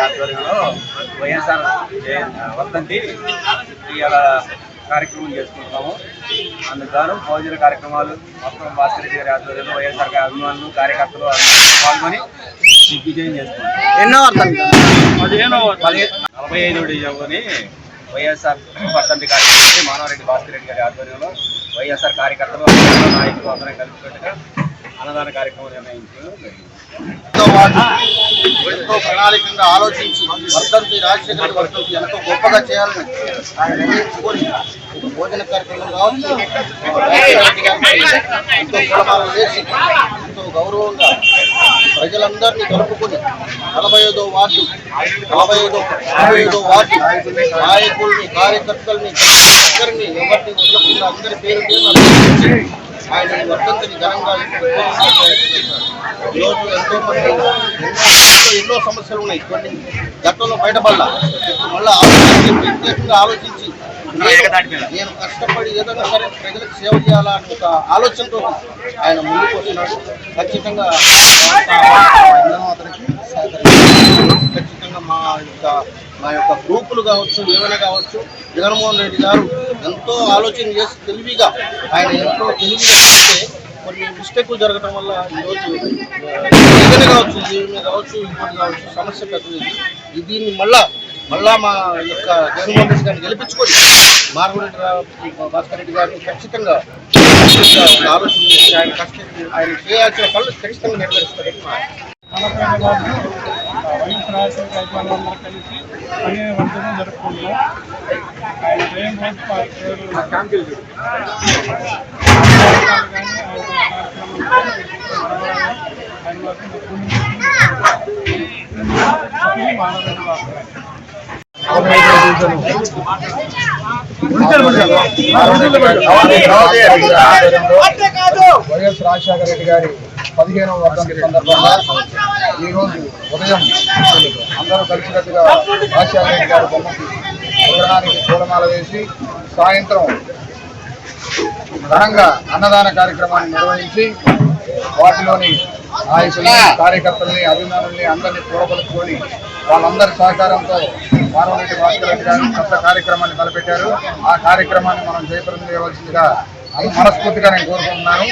ఆధ్వర్యంలో వైఎస్ఆర్ వర్ధంతి ఇవాళ కార్యక్రమం చేసుకుంటున్నాము. అందుకు భోజన కార్యక్రమాలు మొత్తం భాస్కర్ రెడ్డి గారి ఆధ్వర్యంలో వైఎస్ఆర్ గారి అభిమానులు కార్యకర్తలు పాల్గొని దిగ్విజయం చేసుకుంటాం ఎన్నో నలభై ఐదు డివిజన్లోని వైఎస్ఆర్ వర్ధంతి కార్యక్రమాన్ని మానవరెడ్డి భాస్కర్ రెడ్డి గారి ఆధ్వర్యంలో వైఎస్ఆర్ కార్యకర్తలు నాయకులు అందరం కలిసిపెట్టుగా అన్నదాన కార్యక్రమం నిర్ణయించడం జరిగింది. ఎంతో ప్రణాళికంగా ఆలోచించి వర్ధంతి రాజశేఖర రెడ్డి వర్ధంతి ఎంతో గొప్పగా చేయాలని ఆయన నిర్ణయించుకొని ఒక భోజన కార్యక్రమం కావచ్చు ఎంతో కులమాలు వేసి ఎంతో గౌరవంగా ప్రజలందరినీ కలుపుకొని నలభై ఐదో వార్డు నలభై ఐదో నలభై ఐదో వార్డు నాయకుల్ని కార్యకర్తల్ని అందరినీ ఎవరిని వదలకుండా అందరి పేరు పేరు ఆయన ఈ వర్ధంతిని ఘనంగా ఈరోజు ఎంతో మంది ఎన్నో సమస్యలు ఉన్నాయి. కొన్ని గతంలో బయటపడ్డా మళ్ళీ ఆలోచించి ప్రత్యేకంగా ఆలోచించి నేను- కష్టపడి ఏదైనా సరే ప్రజలకు సేవ చేయాలని ఒక ఆలోచనతో ఆయన ముందుకు వస్తున్నాడు. ఖచ్చితంగా అతనికి సహకరించారు మా యొక్క మా యొక్క గ్రూపులు కావచ్చు ఏమైనా కావచ్చు జగన్మోహన్ రెడ్డి గారు ఎంతో ఆలోచన చేసి తెలివిగా ఆయన ఎంతో తెలివిగా చేస్తే కొన్ని మిస్టేక్లు జరగడం వల్ల ఈరోజు ఆ, ఏదైనా కావచ్చు ఏమైనా కావచ్చు ఇంకోటి కావచ్చు సమస్య పెద్దది దీన్ని మళ్ళా మళ్ళా మా యొక్క జగన్మోహన్ రెడ్డి గారిని గెలిపించుకొని మార్గరెడ్డి రా- భాస్కర్ రెడ్డి గారిని ఖచ్చితంగా ఆలోచన చేసి ఆయన కష్టం ఆయన చేయాల్సిన పనులు ఖచ్చితంగా నెరవేరుస్తారని మా వైఎస్ రాజశేఖర అభిమానులందరూ కలిసి పని వంటను జరుపుకుంటున్నాం. ఆయన జయం రోజు వైఎస్ రాజశేఖర రెడ్డి గారి పదిహేనవ వర్ధంతి సందర్భంగా ఈరోజు ఉదయం అందరూ కలిసికట్టుగా రాజశేఖర రెడ్డి గారి బొమ్మకి విగ్రహానికి పూలమాల వేసి సాయంత్రం ఘనంగా అన్నదాన కార్యక్రమాన్ని నిర్వహించి వాటిలోని నాయకుల్ని కార్యకర్తల్ని అభిమానుల్ని అందరినీ కూడబలుచుకొని వాళ్ళందరి సహకారంతో మానవరెడ్డి భాస్కర్ రెడ్డి గారు కొత్త కార్యక్రమాన్ని తలపెట్టారు ఆ కార్యక్రమాన్ని మనం జయప్రదం చేయవలసిందిగా అని మనస్ఫూర్తిగా నేను కోరుకుంటున్నాను.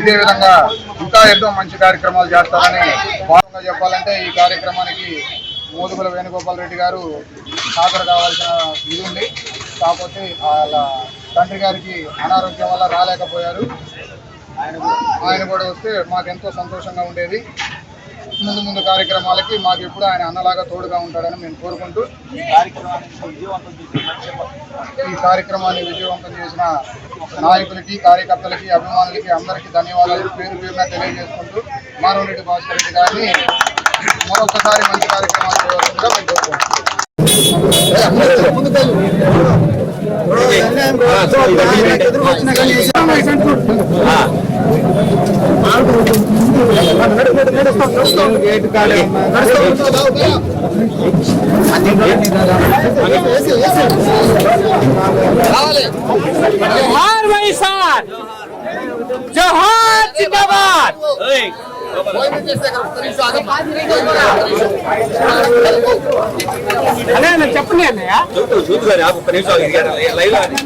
ఇదే విధంగా ఇంకా ఎంతో మంచి కార్యక్రమాలు చేస్తారని భాగంగా చెప్పాలంటే ఈ కార్యక్రమానికి మోదుగుల వేణుగోపాల్ రెడ్డి గారు హాజరు కావాల్సిన ఇది ఉంది. కాకపోతే వాళ్ళ తండ్రి గారికి అనారోగ్యం వల్ల రాలేకపోయారు. ఆయన కూడా వస్తే మాకు ఎంతో సంతోషంగా ఉండేది. ముందు ముందు కార్యక్రమాలకి మాకు ఎప్పుడు ఆయన అన్నలాగా తోడుగా ఉంటాడని మేము కోరుకుంటూ ఈ కార్యక్రమాన్ని విజయవంతం చేసిన ఈ కార్యక్రమాన్ని విజయవంతం చేసిన నాయకులకి కార్యకర్తలకి అభిమానులకి అందరికీ ధన్యవాదాలు. పేరు పేరున తెలియజేసుకుంటూ మానవరెడ్డి భాస్కర్ రెడ్డి గారిని మరొకసారి మంచి కార్యక్రమాలు చేయవలసిందిగా మేము కోరుకుంటున్నాం. जोहार वैसार जोहार जिंदाबाद అన్నయ్య చెప్పండి అన్నయ్య చూద్దాం ఒక్క నిమిషం లైవ్ రావాలి.